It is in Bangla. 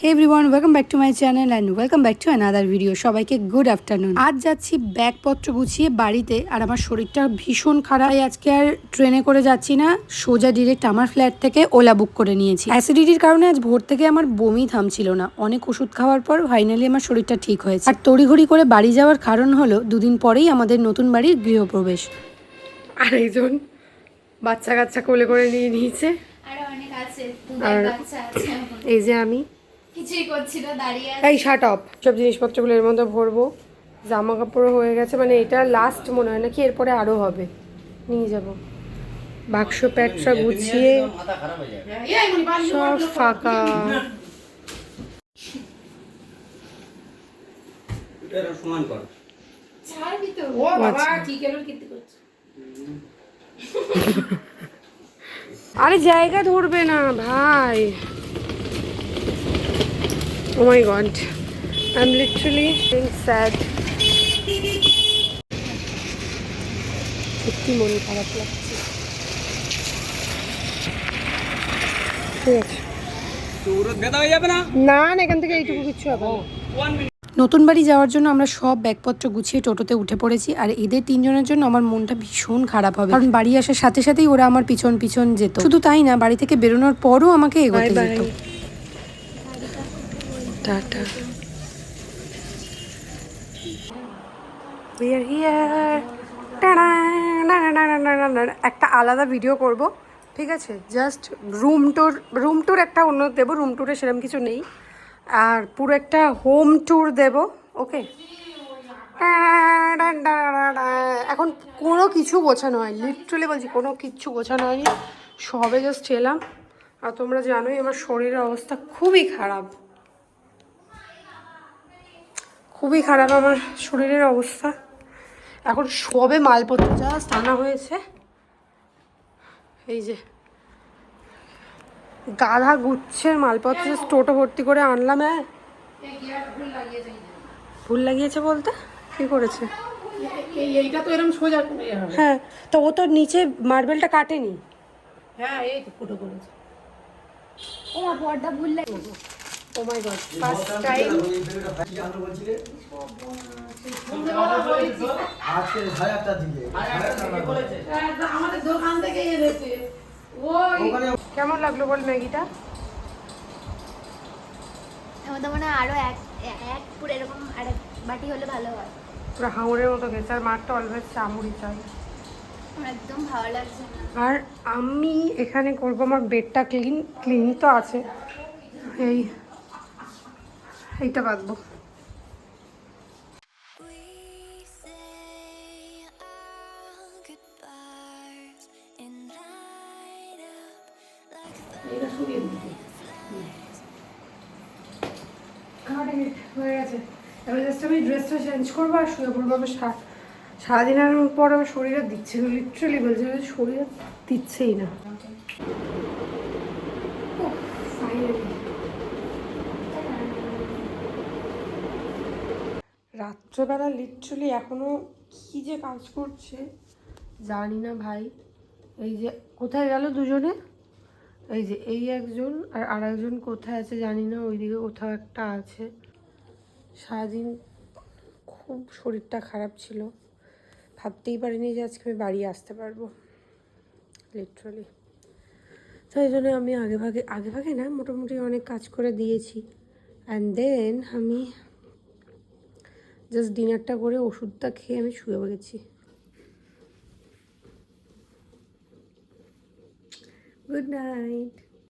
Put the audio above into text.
Hey everyone welcome back to my channel and welcome back to another video সবাইকে গুড আফটারনুন আজ যাচ্ছি ব্যাগপত্র গুছিয়ে বাড়িতে আর আমার শরীরটা ভীষণ খারাপ। তাই আজকে আর ট্রেনে করে যাচ্ছি না সোজা ডিরেক্ট আমার ফ্ল্যাট থেকে ওলা বুক করে নিয়েছি। অ্যাসিডিটির কারণে আজ ভোর থেকে আমার বমি থামছিল না। অনেক ওষুধ খাওয়ার পর ফাইনালি আমার শরীরটা ঠিক হয়েছে। আর তড়িঘড়ি করে বাড়ি যাওয়ার কারণ হলো দুদিন পরেই আমাদের নতুন বাড়ির গৃহপ্রবেশ। আর একজন বাচ্চা কাচ্চা কোলে করে নিয়ে নিয়েছে। আরও। এই যে আমি। দাঁড়িয়ে এই শার্ট অফ সব জিনিসপত্রগুলো এর মধ্যে ভরবো। জামা কাপড় হয়ে গেছে মানে এটা লাস্ট মনে হয় নাকি এরপরে আরও হবে। নিয়ে যাব। বাক্স প্যাকটা গুছিয়ে। সব ফাঁকা। সমান কর। আরে জায়গা ধরবে না ভাই। ও my God I am literally sad সত্যি মন খারাপ লাগছে। ঠিক আছে। না? না না এখান থেকে এইটুকু কিছু হবে। নতুন বাড়ি যাওয়ার জন্য আমরা সব ব্যাগপত্র গুছিয়ে টোটোতে উঠে পড়েছি আর এদের তিনজনের জন্য আমার মনটা ভীষণ খারাপ হবে। কারণ বাড়ি আসার সাথে সাথেই ওরা আমার পিছন পিছন যেত। শুধু তাই না বাড়ি থেকে বেরোনোর পরও আমাকে এগোতে যেত। টাটা। We are here. না-না-না-না-না-না-না। একটা আলাদা ভিডিও করব। ঠিক আছে? Just room tour room tour একটা অন্য দেবো। রুম ট্যুরে সেরকম কিছু নেই। আর পুরো একটা হোম ট্যুর দেব ওকে এখন কোনো কিছু গোছানো হয় লিটারালি বলছি কোনো কিচ্ছু গোছানো হয়নি, সবে জাস্ট এলাম। আর তোমরা জানোই আমার শরীরের অবস্থা খুবই খারাপ। খুবই খারাপ আমার শরীরের অবস্থা। এখন সবে মালপত্র জাস্ট আনা হয়েছে, এই যে গাধা গুচ্ছের মালপত্র টোটো ভর্তি করে আনলাম হ্যাঁ। ভুল লাগিয়েছে বলতে? কি করেছে? এইটা তো এরকম সোজা ইয়ে হ্যাঁ তো ও তো নিচে মার্বেলটা কাটেনি। হ্যাঁ এই তো ফুটো করেছে। ও মা পর্দা ভুল লাগে oh my god first time আজকে আমাদের দোকান থেকে এনেছে কেমন লাগল বল ম্যাগিটা? আমার তো মনে হয় আরও এক এক পুরো এরকম আর বাটি হলে ভালো হয়। পুরো হাঙরের মতো খেয়েছে আর মারটা অলওয়েজ চামড়ি চাই। আমার একদম ভালো লাগছে না। আর আমি এখানে করব আমার বেডটা ক্লিন ক্লিন তো আছে। এই এইটা বাঁধবো। এটা সরিয়ে দিতে কমপ্লিট হয়ে গেছে? এবার জাস্ট আমি ড্রেসটা চেঞ্জ করব আর শুয়ে পড়ব। আমার সা- সারাদিনের পর আমার শরীরে দিচ্ছে লিটারালি বলছে শরীরে দিচ্ছেই না। রাত্রেবেলা লিটারালি এখনও কি যে কাজ করছে, জানি না ভাই। এই যে, কোথায় গেল দুজনে? এই যে এই একজন আর আর একজন কোথায় আছে জানি না, ওইদিকে কোথাও একটা আছে। সারাদিন খুব শরীরটা খারাপ ছিল। ভাবতেই পারিনি যে আজকে আমি বাড়ি আসতে পারব। লিটারালি তো এই জন্য আমি আগে ভাগে আগে ভাগে না, মোটামুটি অনেক কাজ করে দিয়েছি। অ্যান্ড দেন আমি জাস্ট ডিনারটা করে ওষুধটা খেয়ে আমি শুয়ে গেছি। Good night